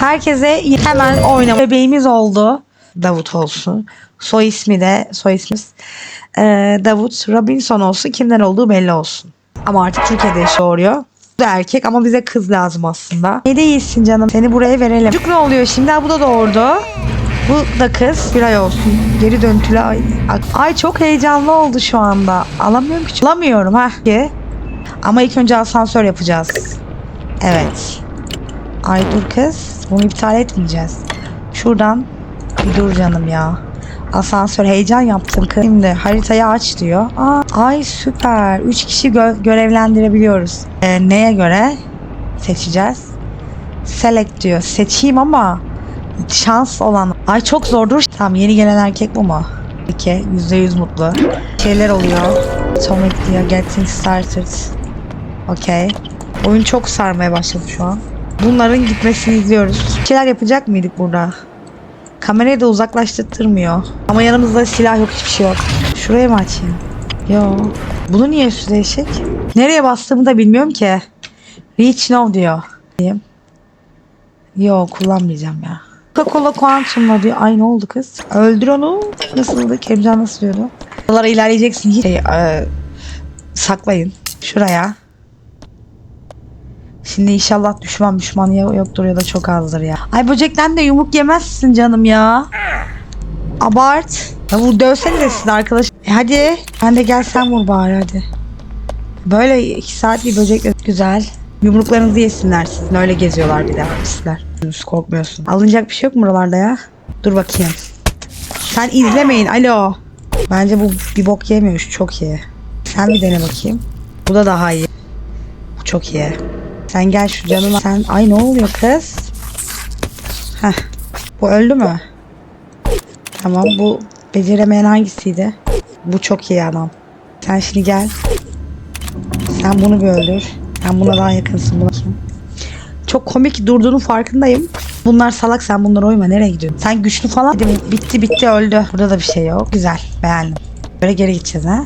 Herkese hemen oynama. Bebeğimiz oldu. Davut olsun. Soy ismi de soy ismimiz e, Davut Robinson olsun. Kimden olduğu belli olsun. Ama artık Türkiye'de yaşıyor. Da erkek ama bize kız lazım aslında. Ne değilsin canım. Seni buraya verelim. Çocuk ne oluyor şimdi? Ha, Bu da doğurdu. Bu da kız. Bir ay olsun. Geri döntüle ay. Ay çok heyecanlı oldu şu anda. Alamıyorum ki. Alamıyorum ha. Ama ilk önce asansör yapacağız. Evet. Ay dur kız. Bunu iptal etmeyeceğiz. Şuradan bir dur canım ya. Asansör heyecan yaptım. Şimdi haritayı aç diyor. Aa, ay süper. 3 kişi gö- görevlendirebiliyoruz. Ee, neye göre seçeceğiz? Select diyor. Seçeyim ama şans olan. Ay çok zordur. Tamam yeni gelen erkek bu mu? Peki %100 mutlu. Şeyler oluyor. Atomic diyor. Getting started. Okey. Oyun çok sarmaya başladı şu an. Bunların gitmesini izliyoruz. Bir şeyler yapacak mıydık burada? Kamerayı da uzaklaştırmıyor. Ama yanımızda silah yok hiçbir şey yok. Şuraya mı açayım? Yo. Bunu niye üstü değişik? Nereye bastığımı da bilmiyorum ki. Reach now diyor. Yo kullanmayacağım ya. Coca-Cola Quantum'la diyor. Ay ne oldu kız? Öldür onu. Nasıldı? Kerimcan nasıl diyordu? Buralara ilerleyeceksin. Şey, e, saklayın. Şuraya. Şimdi inşallah düşman düşman yoktur ya da çok azdır ya. Ay böcekten de yumruk yemezsin canım ya. Abart. Ya vur dövsene de siz arkadaş. E hadi. Ben de gel sen vur bari hadi. Böyle iki saat bir böcekle güzel. Yumruklarınızı yesinler sizin. Öyle geziyorlar bir de. Hiç Korkmuyorsun. Alınacak bir şey yok mu buralarda ya? Dur bakayım. Sen izlemeyin. Alo. Bence bu bir bok yemiyor. Çok iyi. Sen bir dene bakayım. Bu da daha iyi. Bu çok iyi. Sen gel şu canına. Sen ay ne oluyor kız? Heh. Bu öldü mü? Tamam bu beceremeyen hangisiydi? Bu çok iyi adam. Sen şimdi gel. Sen bunu bir öldür. Sen buna daha yakınsın. Buna? Çok komik durduğunun farkındayım. Bunlar salak sen bunlara uyma. Nereye gidiyorsun? Sen güçlü falan. Bitti, bitti öldü. Burada da bir şey yok. Güzel beğendim. Böyle geri gideceğiz ha.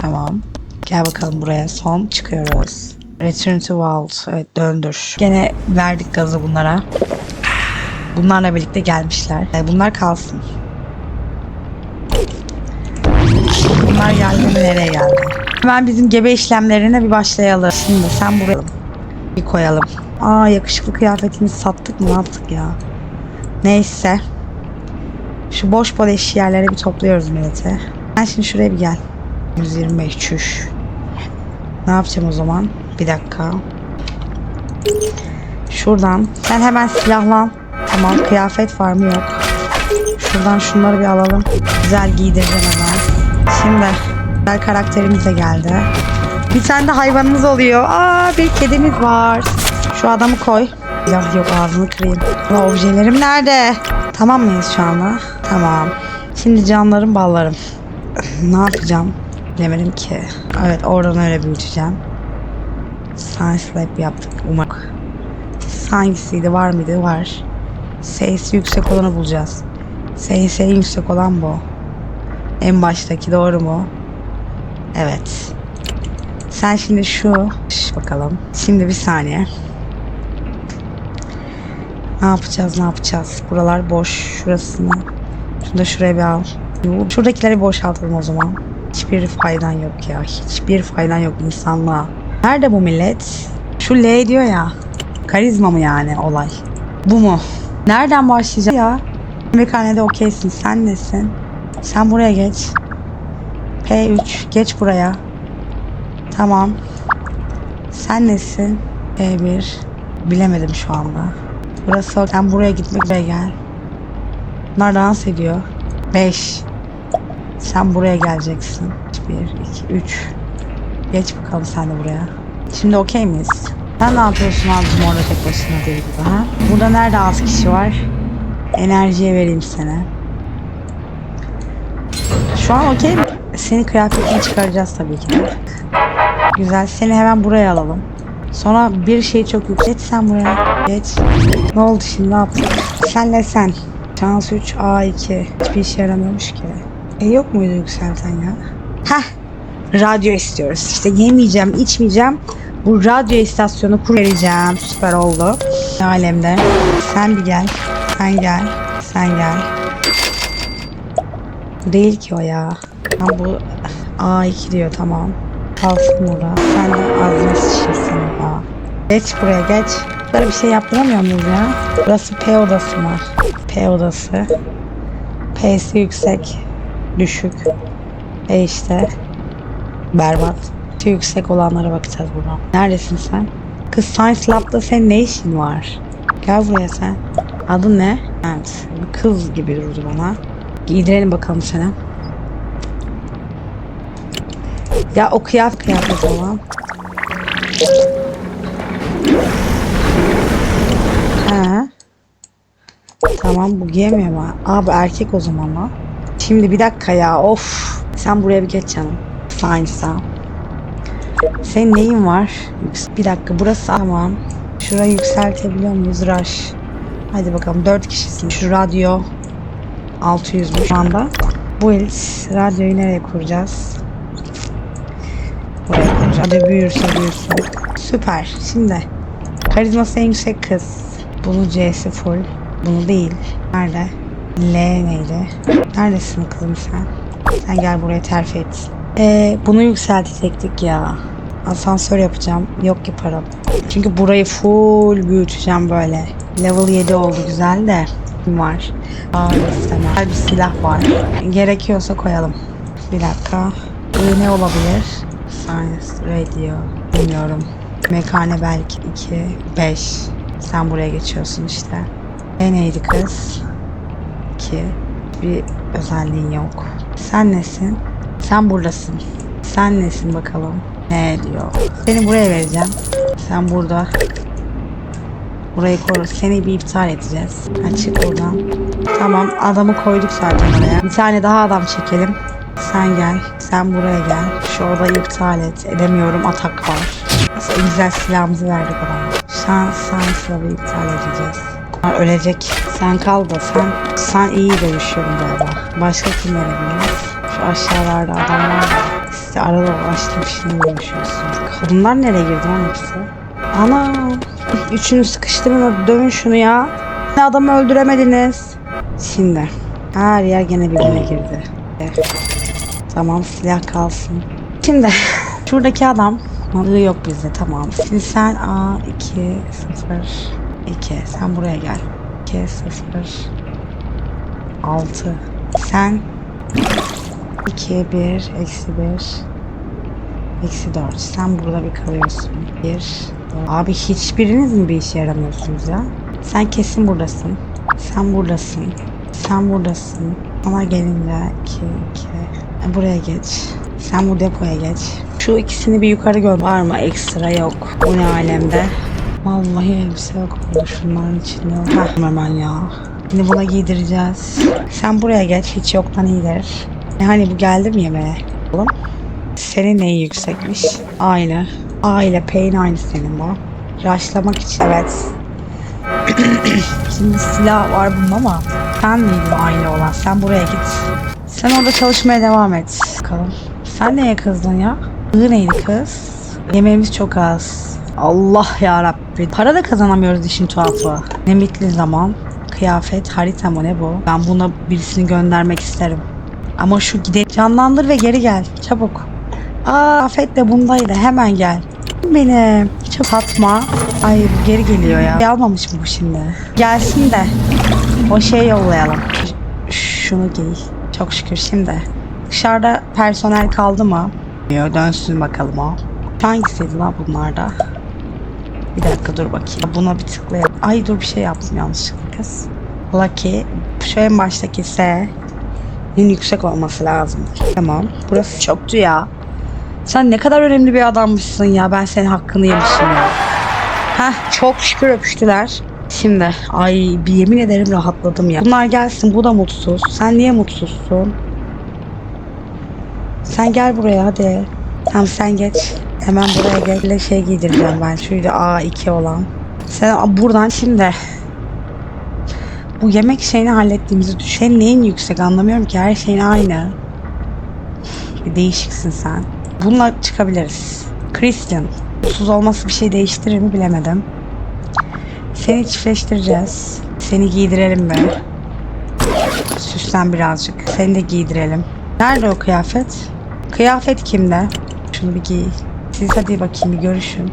Tamam. Gel bakalım buraya. Son çıkıyoruz. Return to Vault. Evet döndür. Gene verdik gazı bunlara. Bunlarla birlikte gelmişler. Bunlar kalsın. Bunlar geldi nereye geldi? Hemen bizim gebe işlemlerine bir başlayalım. Şimdi sen buraya bir koyalım. Aa yakışıklı kıyafetimizi sattık mı ne yaptık ya? Neyse. Şu boş boş yerlere bir topluyoruz millete. Ben şimdi şuraya bir gel. 125 çüş. Ne yapacağım o zaman? Bir dakika. Şuradan. Sen hemen silahlan. Tamam kıyafet farmı yok. Şuradan şunları bir alalım. Güzel giydireceğim hemen. Şimdi güzel karakterimiz de geldi. Bir tane de hayvanımız oluyor. Aa bir kedimiz var. Şu adamı koy. Ya yok ağzını kırayım. Ama objelerim nerede? Tamam mıyız şu anda? Tamam. Şimdi canlarım ballarım. ne yapacağım? Bilemedim ki. Evet oradan öyle büyüteceğim. Science Lab yaptık umarım. Hangisiydi var mıydı? Var. Sayısı yüksek olanı bulacağız. Sayısı en yüksek olan bu. En baştaki doğru mu? Evet. Sen şimdi şu Şş, bakalım. Şimdi bir saniye. Ne yapacağız ne yapacağız? Buralar boş. Şurasını. Şunu da şuraya bir al. Şuradakileri boşaltalım o zaman. Hiçbir faydan yok ya. Hiçbir faydan yok insanlığa. Nerede bu millet? Şu L diyor ya. Karizma mı yani olay? Bu mu? Nereden başlayacağız ya? Mekhanede okeysin. Sen nesin? Sen buraya geç. P3. Geç buraya. Tamam. Sen nesin? P1. Bilemedim şu anda. Burası sen buraya gitmek üzere gel. Bunlar dans ediyor. 5. Sen buraya geleceksin. 1, 2, 3. Geç bakalım sen de buraya. Şimdi okey miyiz? Sen ne yapıyorsun abicim orada tek başına deli gibi ha? Burada nerede az kişi var? Enerjiye vereyim sana. Şu an okey mi? Senin kıyafetini çıkaracağız tabii ki. Güzel. Seni hemen buraya alalım. Sonra bir şey çok yüksek. Geç sen buraya. Geç. Ne oldu şimdi ne yaptın? Senle sen. Şans 3 A2. Hiçbir işe yaramıyormuş ki. E yok muydu yükselten ya? Heh. Radyo istiyoruz. İşte yemeyeceğim, içmeyeceğim. Bu radyo istasyonu kur vereceğim. Süper oldu. alemde. Sen bir gel. Sen gel. Sen gel. Bu değil ki o ya. Ha bu A2 diyor tamam. Kalsın burada. Sen de ağzını şişirsin ya. Geç buraya geç. Böyle bir şey yaptıramıyor muyuz ya? Burası P odası mı? P odası. P'si yüksek. Düşük. E işte. Berbat. Şu yüksek olanlara bakacağız buradan. Neredesin sen? Kız Science Lab'da senin ne işin var? Gel buraya sen. Adın ne? Evet. Kız gibi durdu bana. Giydirelim bakalım seni. Ya o kıyafet kıyafet olan. He. Tamam bu giyemiyor mu? Abi erkek o zaman lan. Şimdi bir dakika ya of. Sen buraya bir geç canım. Science'a. Senin neyin var? Bir dakika burası tamam. Şurayı yükseltebiliyor muyuz? Rush. Hadi bakalım 4 kişisin. Şu radyo 600 şu anda. Bu il radyoyu nereye kuracağız? Buraya kuracağız. Hadi büyürse büyürsün. Süper. Şimdi karizması en yüksek kız. Bunu C'si full. Bunu değil. Nerede? L neydi? Neredesin kızım sen? Sen gel buraya terfi et. Ee, bunu yükseltecektik ya. Asansör yapacağım. Yok ki param. Çünkü burayı full büyüteceğim böyle. Level 7 oldu güzel de. Var. Aa istemem. Bir silah var. Gerekiyorsa koyalım. Bir dakika. Bu ne olabilir? Science Radio. Bilmiyorum. Mekane belki 2, 5. Sen buraya geçiyorsun işte. E neydi kız? 2. Bir özelliğin yok. Sen nesin? Sen buradasın. Sen nesin bakalım? Ne diyor? Seni buraya vereceğim. Sen burada. Burayı koru. Seni bir iptal edeceğiz. Ha, çık buradan. Tamam adamı koyduk zaten oraya. Bir tane daha adam çekelim. Sen gel. Sen buraya gel. Şu odayı iptal et. Edemiyorum. Atak var. Nasıl güzel silahımızı verdik adama. Şans, şansla bir iptal edeceğiz. Ha, ölecek. Sen kal da sen. Sen iyi dövüşüyorsun galiba. Başka kim verebiliriz? Aşağılarda adamlar var. Size arada ulaştım şimdi dövüşüyorsun. Kadınlar nereye girdi lan hepsi? Ana. Üçünü sıkıştırın dövün şunu ya. Ne adamı öldüremediniz. Şimdi. Her yer gene birbirine girdi. Tamam silah kalsın. Şimdi şuradaki adam Mantığı yok bizde tamam. Şimdi sen A 2 0 2 sen buraya gel. 2 0 6 sen 2 1 eksi 1 eksi 4 sen burada bir kalıyorsun. 1 Abi hiçbiriniz mi bir işe yaramıyorsunuz ya? Sen kesin buradasın. Sen buradasın. Sen buradasın. Sana gelince 2 2 Buraya geç. Sen bu depoya geç. Şu ikisini bir yukarı gör. Var mı? Ekstra yok. Bu ne alemde? Vallahi elbise yok burada. Şunların içinde. Heh hemen ya. Şimdi buna giydireceğiz. Sen buraya geç. Hiç yoktan iyidir. Hani bu geldi mi yemeğe? Oğlum. Senin neyi yüksekmiş? Aynı. A ile aynı senin bu. Raşlamak için evet. Şimdi silah var bunun ama sen miydin aynı olan? Sen buraya git. Sen orada çalışmaya devam et. Bakalım. Sen neye kızdın ya? Iı neydi kız? Yemeğimiz çok az. Allah ya Rabbi. Para da kazanamıyoruz işin tuhafı. Limitli zaman. Kıyafet, harita mı ne bu? Ben buna birisini göndermek isterim. Ama şu gide canlandır ve geri gel. Çabuk. Aa Afet de bundaydı. Hemen gel. Benim. Çok atma. Ay geri geliyor ya. Almamış mı bu şimdi? Gelsin de. O şeyi yollayalım. Şunu giy. Çok şükür şimdi. Dışarıda personel kaldı mı? Dönsün bakalım o. Hangisiydi lan bunlarda? Bir dakika dur bakayım. Buna bir tıklayalım. Ay dur bir şey yaptım yanlışlıkla kız. Lucky. Şu en baştaki S. Yüksek olması lazım. Tamam. Burası çoktu ya. Sen ne kadar önemli bir adammışsın ya. Ben senin hakkını yemişim ya. Heh çok şükür öpüştüler. Şimdi ay bir yemin ederim rahatladım ya. Bunlar gelsin bu da mutsuz. Sen niye mutsuzsun? Sen gel buraya hadi. Tamam sen geç. Hemen buraya gel. Şey giydireceğim ben. Şöyle A2 olan. Sen buradan şimdi. Bu yemek şeyini hallettiğimizi düşün. Neyin yüksek anlamıyorum ki. Her şeyin aynı. Bir değişiksin sen. Bununla çıkabiliriz. Christian. Mutsuz olması bir şey değiştirir mi bilemedim. Seni çiftleştireceğiz. Seni giydirelim mi? Süslen birazcık. Seni de giydirelim. Nerede o kıyafet? Kıyafet kimde? Şunu bir giy. Siz hadi bakayım bir görüşün.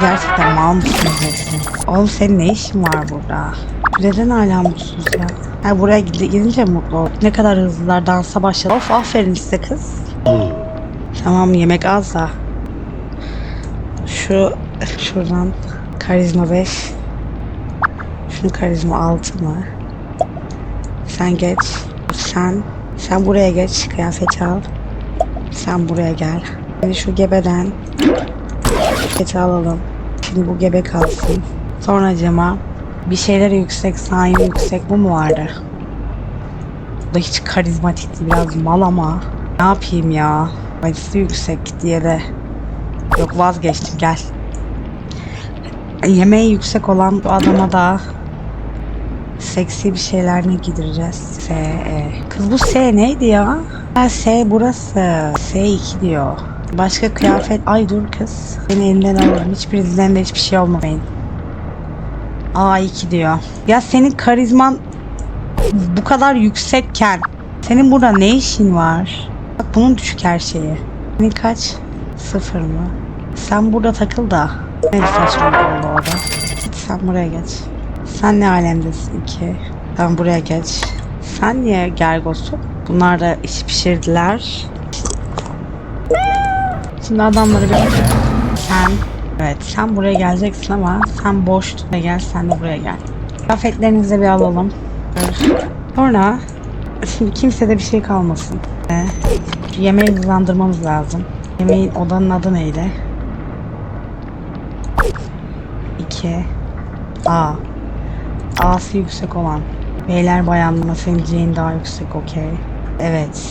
Gerçekten mal mısınız hepsi? Oğlum senin ne işin var burada? Neden hala mutsuz ya? Ha, buraya gid- gidince mutlu ol. Ne kadar hızlılar dansa başladı. Of aferin size kız. Tamam yemek az da. Şu şuradan karizma 5. Şunu karizma 6 mı? Sen geç. Sen sen buraya geç. Kıyafet al. Sen buraya gel. Şimdi şu gebeden kıyafeti alalım. Şimdi bu gebe kalsın. Sonra cama bir şeyler yüksek, sahibi yüksek bu mu vardı? Bu da hiç karizmatikti biraz mal ama. Ne yapayım ya? Acısı yüksek diye de. Yok vazgeçtim gel. Yemeği yüksek olan bu adama da seksi bir şeyler ne giydireceğiz? S, E. Kız bu S neydi ya? Ha S burası. S2 diyor. Başka kıyafet. Ay dur kız. Beni elinden alırım. Hiçbirinizden de hiçbir şey olmayın. A2 diyor. Ya senin karizman bu kadar yüksekken senin burada ne işin var? Bak bunun düşük her şeyi. Senin kaç? Sıfır mı? Sen burada takıl da. Ne saçmalık oldu orada. Sen buraya geç. Sen ne alemdesin ki? Sen buraya geç. Sen niye gergosun? Bunlar da iş pişirdiler. Şimdi adamları bir... Sen... Evet sen buraya geleceksin ama sen boştun. Gel sen de buraya gel. Kıyafetlerinizi bir alalım. Sonra şimdi kimsede bir şey kalmasın. Ee, yemeği hızlandırmamız lazım. Yemeğin odanın adı neydi? 2 A A'sı yüksek olan Beyler bayanlama senin daha yüksek okey Evet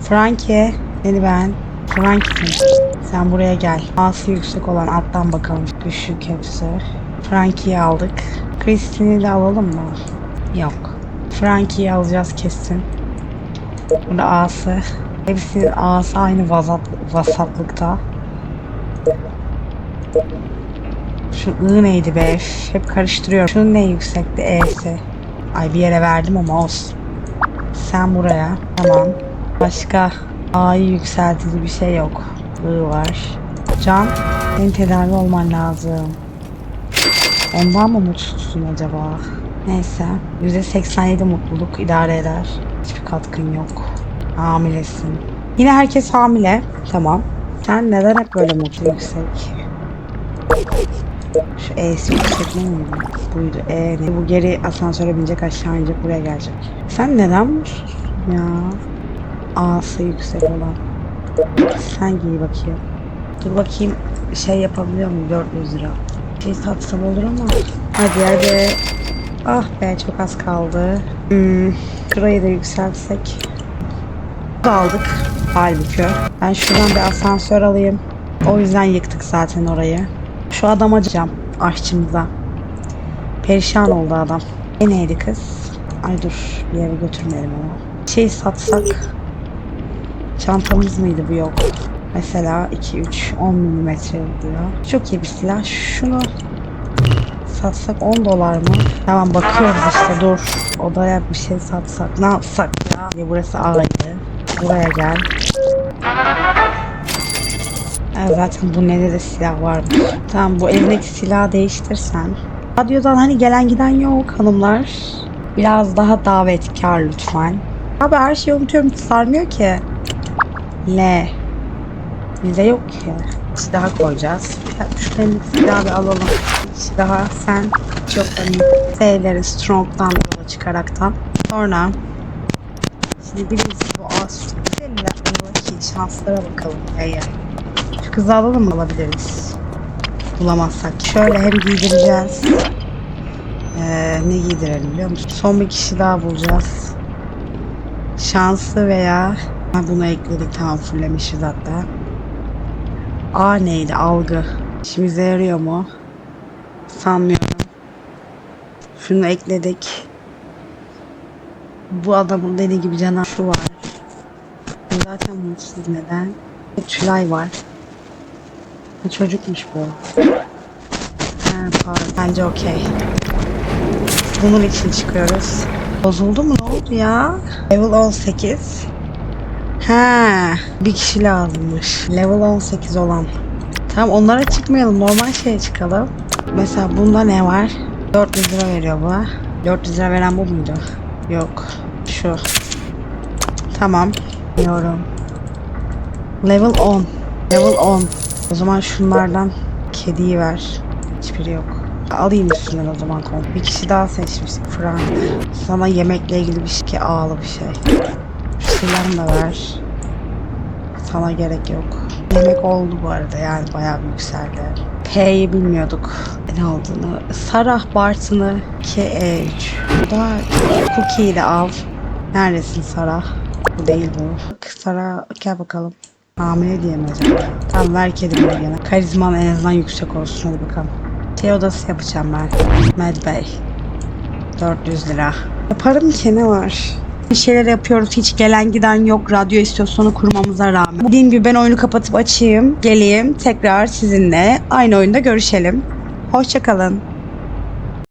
Frankie Seni ben Frankie'sin Sen buraya gel A'sı yüksek olan alttan bakalım Düşük hepsi Frankie'yi aldık Christine'i de alalım mı? Yok Frankie'yi alacağız kesin Burada A'sı Hepsinin A'sı aynı vasat, vasatlıkta Şu I neydi be? Hep karıştırıyorum. Şunun ne yüksekti? E'si. Ay bir yere verdim ama olsun. Sen buraya. Tamam. Başka A'yı yükseltici bir şey yok. I var. Can, senin tedavi olman lazım. Ondan mı mutsuzsun acaba? Neyse. %87 mutluluk idare eder. Hiçbir katkın yok. Hamilesin. Yine herkes hamile. Tamam. Sen neden hep böyle mutlu yüksek? Şu E'si yüksek ne miydi? Buydu. E ne? Bu geri asansöre binecek aşağı inecek buraya gelecek. Sen neden mutsuzsun ya? A'sı yüksek olan. Sen giy bakayım. Dur bakayım şey yapabiliyor muyum 400 lira. Şey satsam olur ama. Hadi hadi. Ah be çok az kaldı. Hmm, şurayı da yükseltsek. Aldık. Halbuki. Ben şuradan bir asansör alayım. O yüzden yıktık zaten orayı. Şu adama acıyacağım. Aşçımıza. Perişan oldu adam. E neydi kız? Ay dur bir yere götürmeyelim ama. Şey satsak. Çantamız mıydı bu yok. Mesela 2 3 10 milimetre diyor. Çok iyi bir silah. Şunu satsak 10 dolar mı? Tamam bakıyoruz işte dur. Odaya bir şey satsak. Ne yapsak ya? Ya burası ağrıydı. Buraya gel. Evet, zaten bu ne de silah varmış. Tamam bu evdeki silahı değiştirsen. Radyodan hani gelen giden yok hanımlar. Biraz daha davetkar lütfen. Abi her şeyi unutuyorum sarmıyor ki. L. Bize yok ki. Silah koyacağız. Şu silahı bir alalım. Silahı sen çok hani S'leri strong'dan yola çıkaraktan. Sonra Şimdi birincisi bu ağaç. Bakayım şanslara bakalım. Eğer. Şu kızı alalım mı alabiliriz? Bulamazsak. Şöyle hem giydireceğiz. Ee, ne giydirelim biliyor musun? Son bir kişi daha bulacağız. Şanslı veya ha, bunu ekledik tamam fullemişiz hatta. A neydi? Algı. İşimize yarıyor mu? Sanmıyorum. Şunu ekledik. Bu adamın dediği gibi canavar şu var. Zaten mutsuz neden? Tülay var. Ha, Çocukmuş bu. Ha, falan. Bence okey. Bunun için çıkıyoruz. Bozuldu mu? Ne oldu ya? Level 18. Ha, bir kişi lazımmış. Level 18 olan. Tamam onlara çıkmayalım. Normal şeye çıkalım. Mesela bunda ne var? 400 lira veriyor bu. 400 lira veren bu muydu? Yok. Şu. Tamam. Diyorum. Level 10. Level 10. O zaman şunlardan kediyi ver. Hiçbiri yok. Alayım üstünden o zaman kom. Bir kişi daha seçmiştik Frank. Sana yemekle ilgili bir şey ağlı bir şey. Şunlarını da ver. Sana gerek yok. Yemek oldu bu arada yani bayağı bir yükseldi. P'yi bilmiyorduk. Ne olduğunu. Sarah Bartın'ı KH. Bu da Cookie'yi de al. Neredesin Sarah? Bu değil bu. Sarah gel bakalım. Hamile diye mi acaba? Tamam ver kedimi de gene. Karizman en azından yüksek olsun hadi bakalım. Şey odası yapacağım ben. Med Bey. 400 lira. Yaparım ki ne var? Bir şeyler yapıyoruz. Hiç gelen giden yok. Radyo istasyonu kurmamıza rağmen. Dediğim gibi ben oyunu kapatıp açayım. Geleyim. Tekrar sizinle aynı oyunda görüşelim. Hoşçakalın.